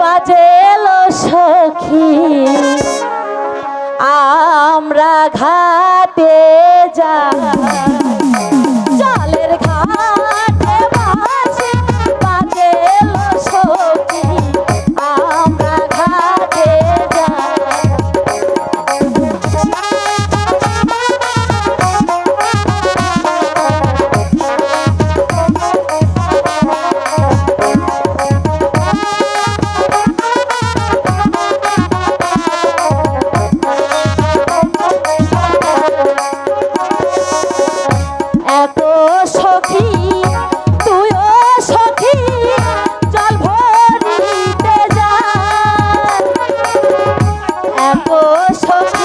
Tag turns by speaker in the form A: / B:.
A: বাজেলো সখী। আমরা ঘাটে যা পোষণ